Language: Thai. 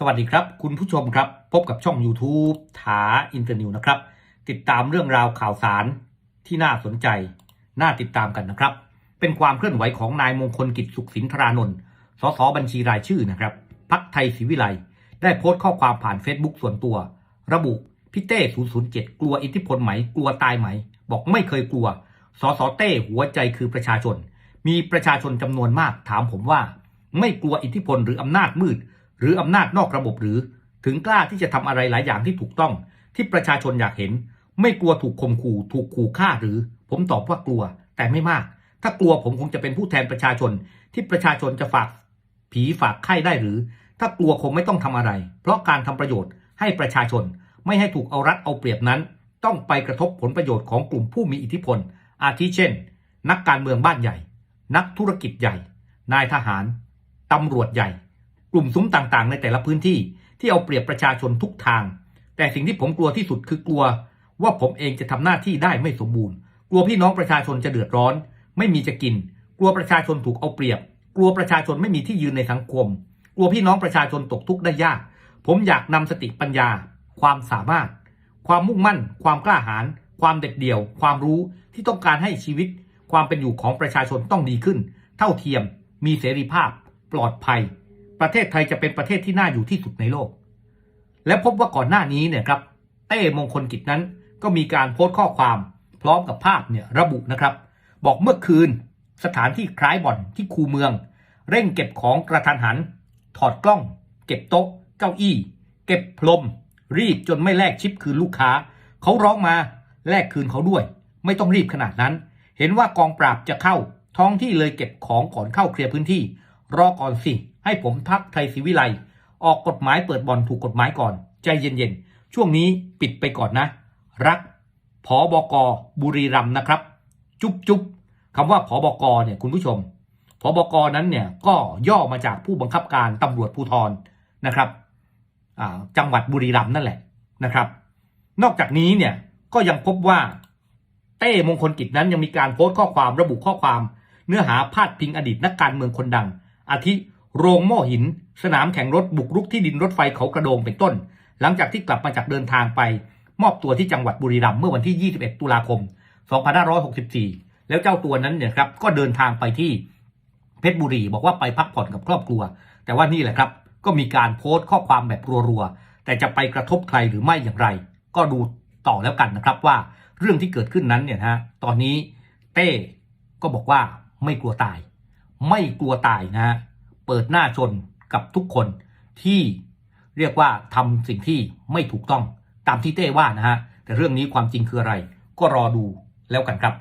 สวัสดีครับ คุณผู้ชมครับ พบกับช่อง YouTube ถาอินเตอร์นิวนะครับ ติดตามเรื่องราวข่าวสารที่น่าสนใจ น่าติดตามกันนะครับ เป็นความเคลื่อนไหวของนายมงคลกิจสุขสินทรานนท์สสบัญชีรายชื่อนะครับพักไทยศรีวิไลได้โพสต์ข้อความผ่าน Facebook ส่วนตัว ระบุพี่เต้ 007 กลัวอิทธิพลไหม กลัวตายไหม บอกไม่เคยกลัวสสเต้หัวใจคือประชาชน มีประชาชนจำนวนมากถามผมว่า ไม่กลัวอิทธิพลหรืออำนาจมืด หรืออำนาจนอกระบบหรือ ถึงกล้าที่จะทำอะไรหลายอย่างที่ถูกต้อง ที่ประชาชนอยากเห็น ไม่กลัวถูกข่มขู่ ถูกขู่ฆ่าหรือ ผมตอบว่ากลัว แต่ไม่มาก ถ้ากลัวผมคงจะเป็นผู้แทนประชาชน ที่ประชาชนจะฝากผีฝากไข้ได้หรือ ถ้ากลัวคงไม่ต้องทำอะไร เพราะการทำประโยชน์ให้ประชาชน ไม่ให้ถูกเอารัดเอาเปรียบนั้น ต้องไปกระทบผลประโยชน์ของกลุ่มผู้มีอิทธิพล อาทิเช่น นักการเมืองบ้านใหญ่ นักธุรกิจใหญ่ นายทหารตำรวจใหญ่ กลุ่มซุ้มต่างๆ ในแต่ละพื้นที่ที่เอาเปรียบประชาชนทุกทาง แต่สิ่งที่ผมกลัวที่สุดคือกลัว ว่าผมเองจะทำหน้าที่ได้ไม่สมบูรณ์ กลัวพี่น้องประชาชนจะเดือดร้อน ไม่มีจะกิน กลัวประชาชนถูกเอาเปรียบ กลัวประชาชนไม่มีที่ยืนในสังคม กลัวพี่น้องประชาชนตกทุกข์ได้ยาก ผมอยากนำสติปัญญา ความสามารถ ความมุ่งมั่น ความกล้าหาญความเด็ดเดี่ยว ความรู้ที่ต้องการให้ชีวิต ความเป็นอยู่ของประชาชนต้องดีขึ้น เท่าเทียม มีเสรีภาพ ปลอดภัย ประเทศไทยจะเป็นประเทศที่น่าอยู่ที่สุดในโลก และพบว่าก่อนหน้านี้เนี่ยครับเต้มงคลกิจนั้นก็มีการโพสต์ข้อความพร้อมกับภาพเนี่ยระบุนะครับ บอกเมื่อคืนสถานที่คล้ายบ่อนที่คูเมือง เร่งเก็บของกระทันหัน ถอดกล้อง เก็บโต๊ะ เก้าอี้ เก็บพรม รีบจนไม่แลกชิปคืนลูกค้า เขาร้องมาแลกคืนเขาด้วย ไม่ต้องรีบขนาดนั้น เห็นว่ากองปราบจะเข้า ท้องที่เลยเก็บของก่อนเข้าเคลียร์พื้นที่ รอก่อนสิ ให้ผมพักไทยศรีวิไลออกกฎหมายเปิดบ่อนถูกกฎหมายก่อน ใจเย็นๆ ช่วงนี้ปิดไปก่อนนะ รักผอบกบุรีรัมนะครับ จุ๊บจุ๊บคำว่าผอบกเนี่ยคุณผู้ชมผอบกนั้นเนี่ยก็ย่อมาจากผู้บังคับการตำรวจภูธรนะครับจังหวัดบุรีรัมย์นั่นแหละนะครับ นอกจากนี้เนี่ยก็ยังพบว่าเต้มงคลกิจนั้นยังมีการโพสต์ข้อความระบุข้อความ เนื้อหาพาดพิงอดีตนักการเมืองคนดัง อาทิ โรงโม่หิน สนามแข่งรถบุกรุกที่ดินรถไฟเขากระโดงเป็นต้น หลังจากที่กลับมาจากเดินทางไป มอบตัวที่จังหวัดบุรีรัมย์เมื่อวันที่ 21 ตุลาคม 2564 แล้วเจ้าตัวนั้นเนี่ยครับก็เดินทางไปที่เพชรบุรีบอกว่าไปพักผ่อนกับครอบครัว แต่ว่านี่แหละครับก็มีการโพสต์ข้อความแบบรัวๆแต่จะไปกระทบใครหรือไม่อย่างไร ก็ดูต่อแล้วกันนะครับว่าเรื่องที่เกิดขึ้นนั้นเนี่ยฮะตอนนี้เต้ก็บอกว่าไม่กลัวตาย ไม่กลัวตายนะฮะ เปิดหน้าชนกับทุกคนที่เรียกว่าทำสิ่งที่ไม่ถูกต้องตามที่เต้ว่านะฮะแต่เรื่องนี้ความจริงคืออะไร ก็รอดูแล้วกันครับ